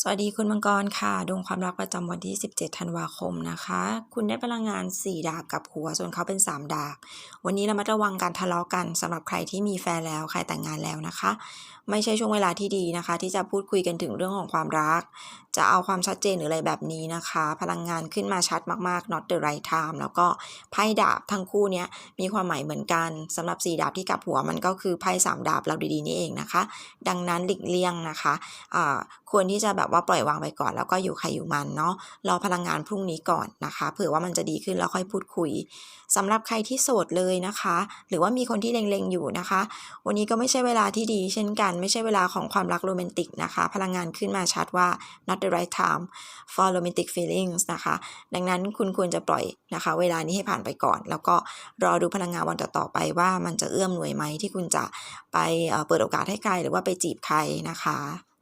สวัสดีคุณมังกรค่ะ ดวงความรักประจำวันที่ 17 ธันวาคมนะคะ คุณได้พลังงาน 4 ดาบกับหัว ส่วนเขาเป็น 3 ดาบ วันนี้ระมัดระวังการทะเลาะกันสำหรับใครที่มีแฟนแล้วใครแต่งงานแล้วนะคะ ไม่ใช่ช่วงเวลาที่ดีนะคะ ที่จะพูดคุยกันถึงเรื่องของความรัก จะเอาความชัดเจนหรืออะไรแบบนี้นะคะ พลังงานขึ้นมาชัดมากๆ not the right time แล้วก็ไพ่ดาบทั้งคู่เนี้ยมีความหมายเหมือนกันสำหรับ 4 ดาบที่กลับหัวมันก็คือไพ่3ดาบเราดีๆนี่เองนะคะ ดังนั้นหลีกเลี่ยงนะคะอ่าควรที่จะแบบว่าปล่อยวางไปก่อน แล้วก็อยู่ใครอยู่มันเนาะรอพลังงานพรุ่งนี้ก่อนนะคะเผื่อว่ามันจะดีขึ้นแล้วค่อยพูดคุยสำหรับใครที่โสดเลยนะคะ หรือว่ามีคนที่เล็งๆอยู่นะคะ วันนี้ก็ไม่ใช่เวลาที่ดี เช่นกันไม่ใช่เวลาของความรักโรแมนติกนะคะ พลังงานขึ้นมาชัดว่า not the right time for romantic feelings นะคะ ดังนั้นคุณควรจะปล่อยนะคะ เวลานี้ให้ผ่านไปก่อน แล้วก็รอดูพลังงานวันต่อๆไปว่ามันจะเอื้อมหน่วยไหมที่คุณจะไปเอ่อเปิดโอกาสให้ใครหรือว่าไปจีบใครนะคะ